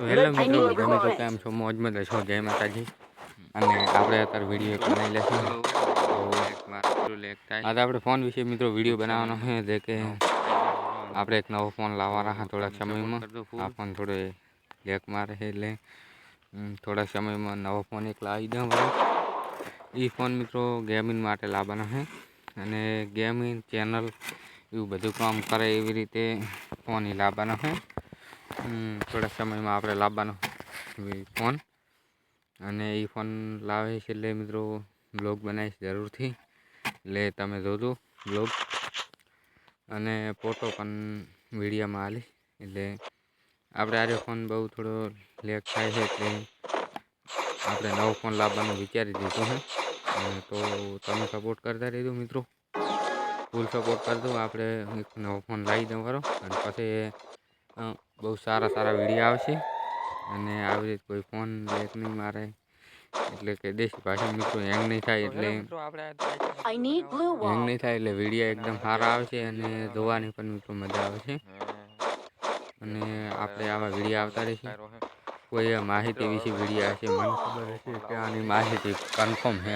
Hello મિત્રો ગમે તો કેમ છો? મોજમાં રહેશો છો જય માતાજી. અને આપણે અત્યારે વીડિયો એક બનાવી લેશું આજે આપણે ફોન વિશે મિત્રો વીડિયો બનાવવાનો છે જે કે આપણે એક નવો ફોન લાવવાના હા થોડા સમયમાં. આ ફોન થોડો લેક મારે છે એટલે થોડા સમયમાં નવો ફોન એક લાવી દઉં એ ફોન મિત્રો ગેમિંગ માટે લાવવાનો છે. અને ગેમિંગ ચેનલ એવું બધું કામ કરે એવી રીતે ફોન એ લાવવાનો છે. થોડા સમયમાં આપણે લાવવાનો ફોન. અને એ ફોન લાવે છે એટલે મિત્રો બ્લોગ બનાવીશ જરૂરથી. એટલે તમે જોજો બ્લોગ. અને ફોટો પણ વિડીયોમાં આલીશ એટલે આપણે આરે ફોન બહુ થોડો લેક થાય છે એટલે આપણે નવો ફોન લાવવાનું વિચારી દીધું છે. તો તમે સપોર્ટ કરતા રહેજો મિત્રો. ફૂલ સપોર્ટ કરજો. આપણે નવો ફોન લાવી દઉં ખરો અને પછી બહુ સારા સારા વીડિયો આવશે. અને આવી રીતે કોઈ ફોન બેક નહીં મારે. એટલે કે દેશી ભાષા મિત્રો હેંગ નહીં થાય એટલે હેંગ નહીં થાય એટલે વીડિયો એકદમ સારા આવશે અને જોવાની પણ મિત્રો મજા આવે છે. અને આપણે આવા વીડિયો આવતા રહીશું. કોઈ માહિતી વિશે વીડિયો હશે મને ખબર હશે કે આની માહિતી કન્ફર્મ છે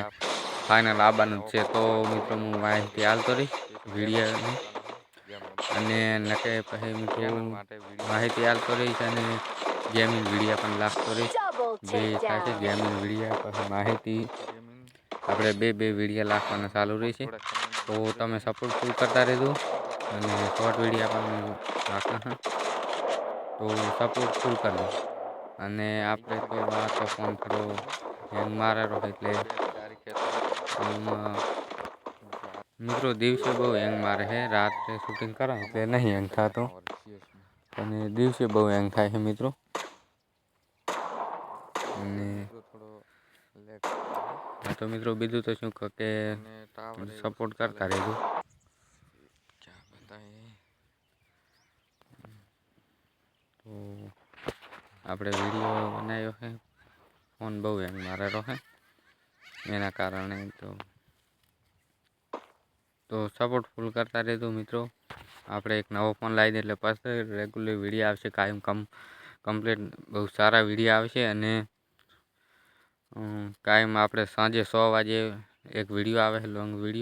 ફાઇનલ આવવાનું છે. તો મિત્રો હું માહિતી આવતો રહીશ વિડીયોની. અને નકે પછી મિત્રો માહિતી આવતો રહીશ અને ગેમિંગ વિડીયા પણ લાગતો રહીશ બે takedown. ગેમિંગ વિડીયા પછી માહિતી. આપણે બે બે વિડીયા લાખવાના ચાલુ રહેશે તો તમે સપોર્ટ ફૂલ કરતા રહેજો. અને શોર્ટ વિડીયા પણ રાખવાના તો સપોર્ટ ફૂલ કરજો અને આપણે તો આ તો ફોન થોડો હેંગ મારેલો એટલે. આમાં મિત્રો દિવસે બહુ હેંગ મારે છે. રાત્રે શૂટિંગ કરાવ. એટલે નહીં હેંગ થતો. અને દિવસે બહુ હેંગ થાય છે મિત્રો. અને હા તો મિત્રો બીજું તો શું કહો કે સપોર્ટ કરતા રહેજો. તો આપણે વીડિયો બનાવ્યો છે. ફોન બહુ હેંગ મારેલો છે. એના કારણે તો તો સપોર્ટ ફૂલ કરતા રહેજો મિત્રો. આપણે એક નવો ફોન લાવી દઈએ એટલે પાછળ રેગ્યુલર વીડિયો આવશે, કાયમ કમ કમ્પ્લીટ બહુ સારા વીડિયો આવશે અને કાયમ આપણે સાંજે સો વાગે એક વીડિયો આવે લોંગ વીડિયો